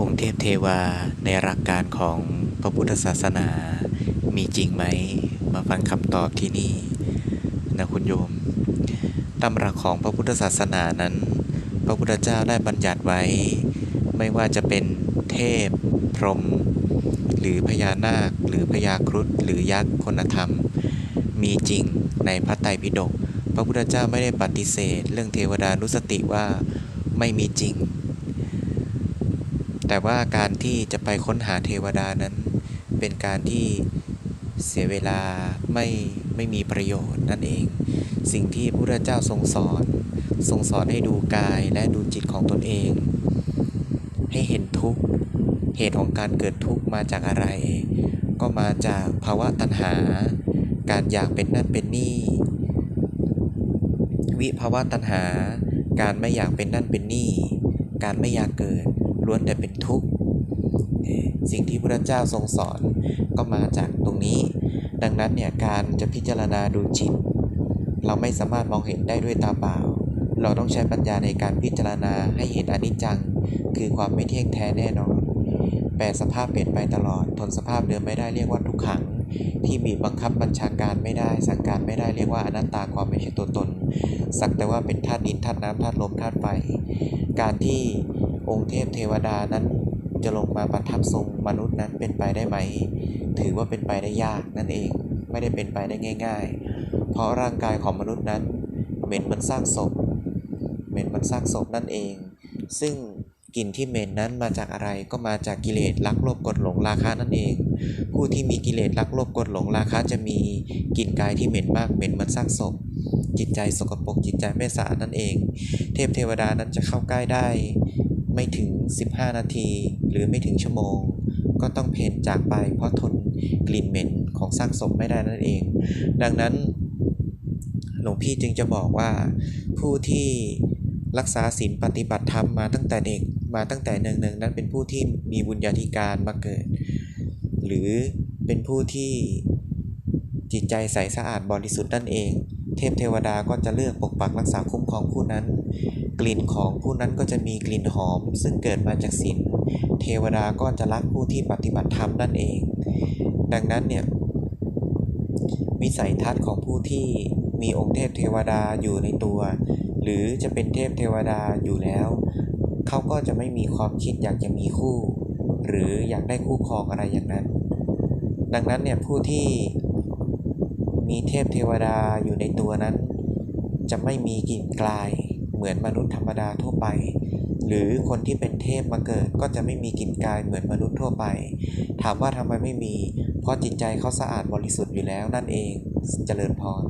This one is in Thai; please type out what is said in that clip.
องค์เทพเทวาในหลักการของพระพุทธศาสนา มีจริงไหม มาฟังคำตอบที่นี่นะคุณโยมตำรักของพระพุทธศาสนานั้น พระพุทธเจ้าได้บัญญัติไว้ ไม่ว่าจะเป็นเทพ พรหมหรือพญานาค หรือพญาครุฑหรือยักษ์คนธรรม มีจริงในพระไตรปิฎกพระพุทธเจ้าไม่ได้ปฏิเสธ เรื่องเทวดานุสติว่าไม่มีจริง แต่ว่าการที่จะไปค้นหาเทวดานั้น เป็นการที่เสียเวลาไม่ไม่มีประโยชน์นั่นเอง สิ่งที่พระพุทธเจ้าทรงสอน ทรงสอนให้ดูกายและดูจิตของตนเอง ให้เห็นทุกข์เหตุของการเกิดทุกข์มาจากอะไร ก็มาจากภาวะตัณหา การอยากเป็นนั่นเป็นนี่ วิภาวะตัณหา การไม่อยากเป็นนั่นเป็นนี่ การไม่อยากเกิด ล้วนแต่เป็นทุกข์สิ่งที่พระเจ้าทรงสอนก็มาจากตรงนี้ ดังนั้นเนี่ยการจะพิจารณาดูจิต เราไม่สามารถมองเห็นได้ด้วยตาเปล่า เราต้องใช้ปัญญาในการพิจารณาให้เห็นอนิจจัง คือความไม่เที่ยงแท้แน่นอน แปรสภาพเปลี่ยนไปตลอด ทนสภาพเดิมไม่ได้เรียกว่าทุกขัง ที่บีบบังคับบัญชาการไม่ได้ สั่งการไม่ได้เรียกว่าอนัตตาความไม่ใช่ตัวตน สักแต่ว่าเป็นธาตุดินธาตุน้ำธาตุลมธาตุไฟ การที่ องค์เทพเทวดานั้นจะลงมาประทับทรงมนุษย์นั้นเป็นไปได้ไหม ถือว่าเป็นไปได้ยากนั่นเอง ไม่ได้เป็นไปได้ง่าย ๆ เพราะร่างกายของมนุษย์นั้น เหม็นมันสร้างศพ เหม็นมันสร้างศพนั่นเอง ซึ่งกลิ่นที่เหม็นนั้นมาจากอะไรก็มาจากกิเลสรักโลภกดหลงราคะนั่นเอง ผู้ที่มีกิเลสรักโลภกดหลงราคะจะมีกลิ่นกายที่เหม็นมากเหม็นมันสร้างศพจิตใจสกปรกจิตใจไม่สะอาดนั่นเอง เทพเทวดานั้นจะเข้าใกล้ได้ 15 นาทีหรือไม่ถึงชั่วโมง ก็ต้องเพนจากไปเพราะทนกลิ่นเหม็นของซากศพไม่ได้นั่นเอง ดังนั้น หลวงพี่จึงจะบอกว่าผู้ที่รักษาศีลปฏิบัติธรรมมาตั้งแต่เด็กมาตั้งแต่เนืองๆนั้นเป็นผู้ที่มีบุญญาธิการมาเกิด หรือเป็นผู้ที่ จิตใจใสสะอาดบริสุทธิ์นั่นเอง เทพเทวดาก็จะเลือกปกปักรักษาคุ้มครองผู้นั้น กลิ่นของผู้นั้นก็จะมีกลิ่นหอม ซึ่งเกิดมาจากศีลเทวดาก็จะรักผู้ที่ปฏิบัติธรรมนั่นเอง ดังนั้นเนี่ยวิสัยทัศน์ของผู้ที่มีองค์เทพเทวดาอยู่ในตัว หรือจะเป็นเทพเทวดาอยู่แล้ว เขาก็จะไม่มีความคิดอยากจะมีคู่ หรืออยากได้คู่ครองอะไรอย่างนั้น ดังนั้นเนี่ยผู้ที่ มีเทพเทวดาอยู่ในตัวนั้น จะไม่มีกลิ่นกลาย เหมือนมนุษย์ธรรมดาทั่วไป หรือคนที่เป็นเทพมาเกิดก็จะไม่มีกลิ่นกายเหมือนมนุษย์ทั่วไป ถามว่าทำไมไม่มี เพราะจิตใจเขาสะอาดบริสุทธิ์อยู่แล้วนั่นเองเจริญพร